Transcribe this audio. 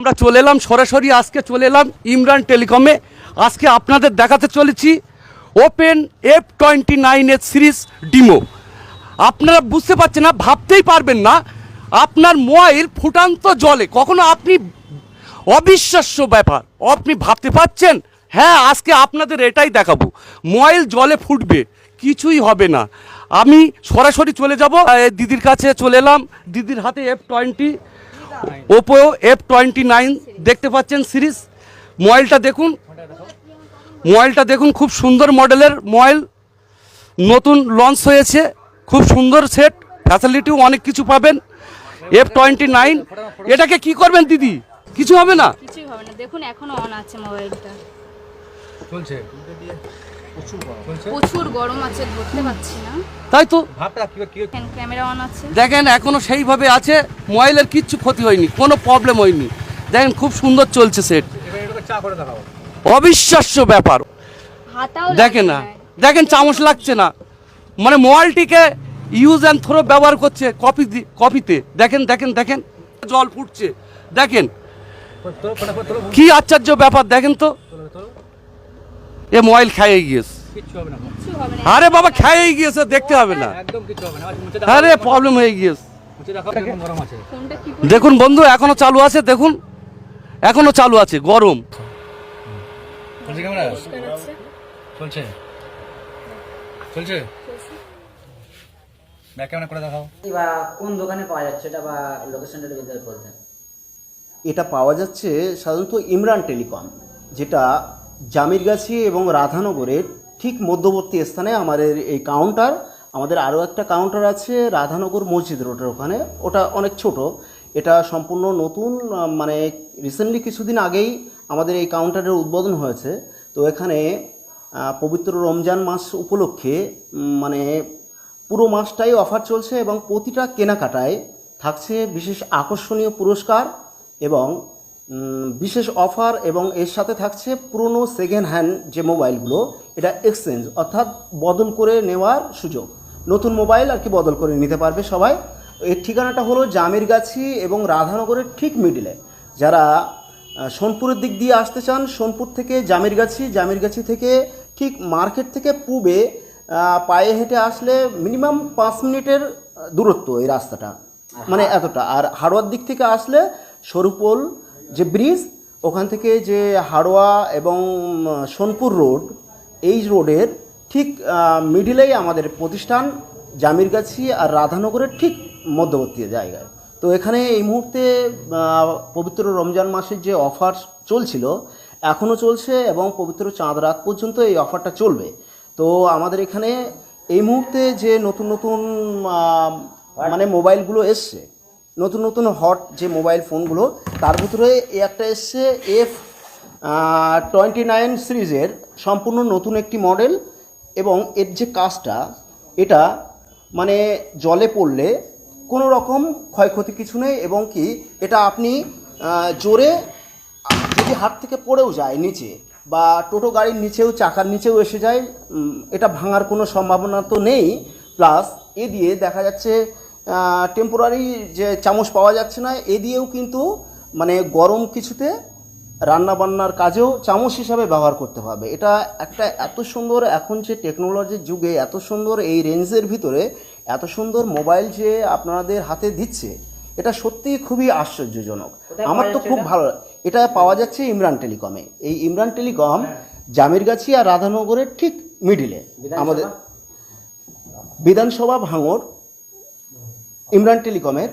আমরা চলে এলাম, সরাসরি আজকে চলে এলাম ইমরান টেলিকমে। আজকে আপনাদের দেখাতে চলেছি ওপেন এফ টোয়েন্টি নাইনের সিরিজ ডিমো আপনারা বুঝতে পারছেন না, ভাবতেই পারবেন না, আপনার মোবাইল ফুটান্ত জলে। কখনো আপনি অবিশ্বাস্য ব্যাপার, আপনি ভাবতে পারছেন? হ্যাঁ আজকে আপনাদের এটাই দেখাবো। মোবাইল জলে ফুটবে, কিছুই হবে না। আমি সরাসরি চলে যাব দিদির কাছে চলে এলাম। দিদির হাতে F twenty Oppo F twenty nine দেখতে পাচ্ছেন সিরিজ। মোবাইলটা দেখুন। মোবাইলটা দেখুন, খুব সুন্দর মডেলের মোবাইল নতুন লঞ্চ হয়েছে, খুব সুন্দর সেট ফ্যাসিলিটিও অনেক কিছু পাবেন। এফ টোয়েন্টি নাইন এটাকে কী করবেন দিদি? কিছু হবে না? দেখুন, এখনও অন আছে মোবাইলটা চলছে। চলছে? প্রচুর গরম আছে ধরতে পারছি না। তাই তো। ভাবটা কি কি হ্যান্ড ক্যামেরা অন আছে। দেখেন এখনও সেইভাবে আছে মোবাইলের কিচ্ছু ক্ষতি হয়নি কোনো প্রবলেম হয়নি। দেখেন খুব সুন্দর চলছে সেট এবার এটাকে চা করে দেখাও। অবিশ্বাস্য ব্যাপার। হাতাও দেখেন না। দেখেন চামচ লাগছে না। মানে মোবাইলটিকে ইউজ অ্যান্ড থ্রো ব্যবহার করছে কপি কপিতে দেখেন দেখেন দেখেন। জল ফুটছে। দেখেন। কি আশ্চর্য ব্যাপার দেখেন তো। এ মোবাইল খেয়ে গিয়েছে। কিচ্ছু হবে না কিছু হবে না। আরে বাবা খেয়ে গিয়েছে দেখতে হবে না। আরে প্রবলেম হয়ে গিয়েছে। মুছে দেখাও কেমন গরম আছে। ফোনটা কি দেখুন বন্ধু এখনও চালু আছে দেখুন। এখনও চালু আছে গরম। চলছে ক্যামেরা? পরিষ্কার আছে চলছে। চলছে? করে দেখাও। বা কোন দোকানে পাওয়া যাচ্ছে? এটা বা লোকেশনটা যদি বলতেন এটা পাওয়া যাচ্ছে সাধারণত ইমরান টেলিকম যেটা জামিরগাছি এবং রাধানগরের ঠিক মধ্যবর্তী স্থানে আমাদের এই কাউন্টার আমাদের আরও একটা কাউন্টার আছে রাধানগর মসজিদ রোডের ওখানে। ওটা অনেক ছোট। এটা সম্পূর্ণ নতুন মানে রিসেন্টলি কিছুদিন আগেই আমাদের এই কাউন্টারের উদ্বোধন হয়েছে। তো এখানে পবিত্র রমজান মাস উপলক্ষে মানে পুরো মাসটাই অফার চলছে এবং প্রতিটা কেনাকাটায় থাকছে বিশেষ আকর্ষণীয় পুরস্কার এবং বিশেষ অফার এবং এর সাথে থাকছে পুরনো সেকেন্ড হ্যান্ড যে মোবাইলগুলো এটা এক্সচেঞ্জ অর্থাৎ বদল করে নেওয়ার সুযোগ। নতুন মোবাইল আর কি বদল করে নিতে পারবে সবাই। এর ঠিকানাটা হলো জামিরগাছি এবং রাধানগরের ঠিক মিডিলে যারা সোনপুরের দিক দিয়ে আসতে চান সোনপুর থেকে জামিরগাছি জামিরগাছি থেকে ঠিক মার্কেট থেকে পূবে পায়ে হেঁটে আসলে মিনিমাম পাঁচ মিনিটের দূরত্ব এই রাস্তাটা। মানে এতটা। আর হাড়োয়ার দিক থেকে আসলে সরুপোল যে ব্রিজ, ওখান থেকে যে হাড়োয়া এবং সোনপুর রোড, এই রোডের ঠিক মিডিলেই আমাদের প্রতিষ্ঠান জামিরগাছি আর রাধানগরের ঠিক মধ্যবর্তী জায়গায়। তো এখানে এই মুহূর্তে পবিত্র রমজান মাসের যে অফার চলছিল এখনও চলছে এবং পবিত্র চাঁদ রাত পর্যন্ত এই অফারটা চলবে। তো আমাদের এখানে এই মুহূর্তে যে নতুন নতুন মানে মোবাইলগুলো এসছে নতুন নতুন হট যে মোবাইল ফোনগুলো তার ভিতরে একটা এসছে এফ টোয়েন্টি নাইন সিরিজের সম্পূর্ণ নতুন একটি মডেল এবং এর যে কাজটা, এটা মানে জলে পড়লে কোনো রকম ক্ষয়ক্ষতি কিছু নেই এবং কি এটা আপনি জোরে যদি হাত থেকে পড়েও যায় নিচে বা টোটো গাড়ির নিচেও, চাকার নিচেও এসে যায় এটা ভাঙার কোনো সম্ভাবনা তো নেই। প্লাস এ দিয়ে দেখা যাচ্ছে টেম্পোরারি যে চামচ পাওয়া যাচ্ছে না এ দিয়েও কিন্তু মানে গরম কিছুতে রান্না বান্নার কাজেও চামচ হিসাবে ব্যবহার করতে হবে। এটা একটা এত সুন্দর এখন যে টেকনোলজির যুগে এত সুন্দর এই রেঞ্জের ভিতরে এত সুন্দর মোবাইল যে আপনাদের হাতে দিচ্ছে এটা সত্যিই খুবই আশ্চর্যজনক। আমার তো খুব ভালো এটা পাওয়া যাচ্ছে ইমরান টেলিকমে। এই ইমরান টেলিকম জামিরগাছি আর রাধানগরের ঠিক মিডিলে আমাদের বিধানসভা ভাঙর ইমরান টেলিকমের